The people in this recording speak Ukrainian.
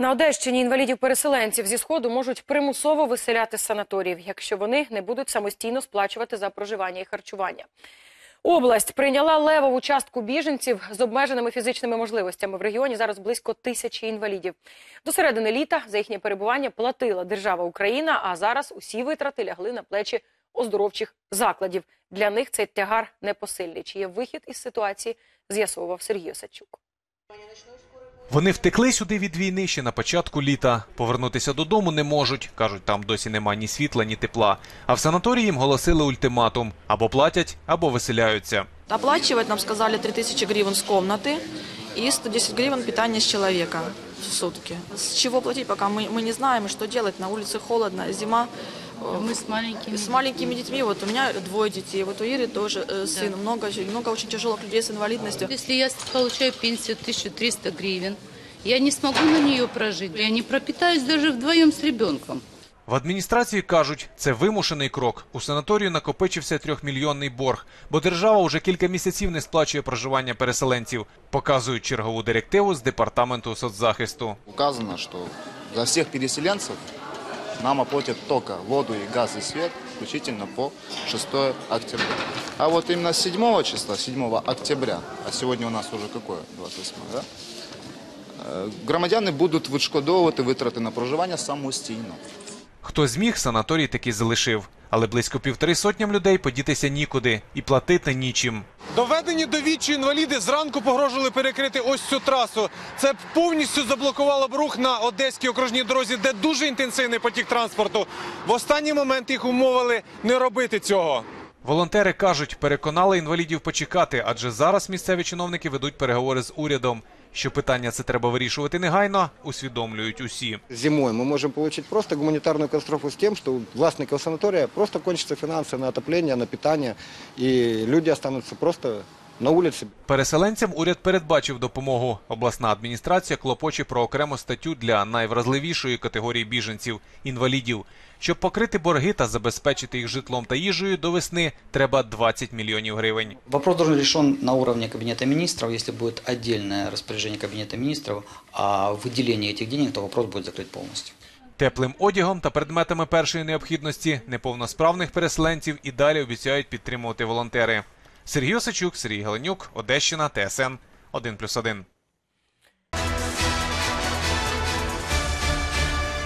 На Одещині інвалідів-переселенців зі сходу можуть примусово виселяти з санаторіїв, якщо вони не будуть самостійно сплачувати за проживання і харчування. Область прийняла левову частку біженців з обмеженими фізичними можливостями. В регіоні зараз близько тисячі інвалідів. До середини літа за їхнє перебування платила держава Україна, а зараз усі витрати лягли на плечі оздоровчих закладів. Для них цей тягар непосильний. Чи є вихід із ситуації, з'ясовував Сергій Осадчук. Вони втекли сюди від війни ще на початку літа. Повернутися додому не можуть. Кажуть, там досі нема ні світла, ні тепла. А в санаторії їм голосили ультиматум: або платять, або виселяються. Оплачивать нам сказали 3000 гривен с комнаты и 110 гривен питания с человека в сутки. С чего платить, пока мы, мы не знаем, и что делать. На улице холодно, зима. Э, Мы с маленькими. С маленькими детьми, вот у меня двое детей, вот у Иры тоже э, сын, много, много очень тяжелых людей с инвалидностью. Если я получаю пенсию 1300 гривен, я не смогу на нее прожить. Я не пропитаюсь даже вдвоем с ребенком. В адміністрації кажуть, це вимушений крок. У санаторію накопичився трьохмільйонний борг, бо держава уже кілька місяців не сплачує проживання переселенців. Показують чергову директиву з департаменту соцзахисту. Указано, что за всех переселенцев нам оплатят только воду и газ и свет, включительно по 6 октября. А вот именно с 7 числа, 7 октября, а сегодня у нас уже какое, 28, да? Е, Громадяни будуть відшкодовувати витрати на проживання самостійно. Хто зміг, санаторій таки залишив. Але близько півтори сотням людей подітися нікуди і платити нічим. Доведені до відчаю інваліди зранку погрожували перекрити ось цю трасу. Це повністю заблокувало б рух на Одеській окружній дорозі, де дуже інтенсивний потік транспорту. В останній момент їх умовили не робити цього. Волонтери кажуть, переконали інвалідів почекати, адже зараз місцеві чиновники ведуть переговори з урядом. Що питання це треба вирішувати негайно, усвідомлюють усі. Зимою ми можемо отримати просто гуманітарну катастрофу з тим, що у властников санаторія просто кончаться фінанси на отоплення, на питання, і люди останутся просто на улице. Переселенцям уряд передбачив допомогу. Обласна адміністрація клопоче про окрему статтю для найвразливішої категорії біженців інвалідів. Щоб покрити борги та забезпечити їх житлом та їжею до весни, треба 20 мільйонів гривень. Вопрос должен решен на уровне Кабинета министров. Если будет отдельное распоряжение Кабинета министров о выделении этих денег, то вопрос будет закрыт полностью. Теплим одягом та предметами першої необхідності неповносправних переселенців і далі обіцяють підтримувати волонтери. Сергій Осачук, Сергій Галенюк, Одещина, ТСН 1+,1.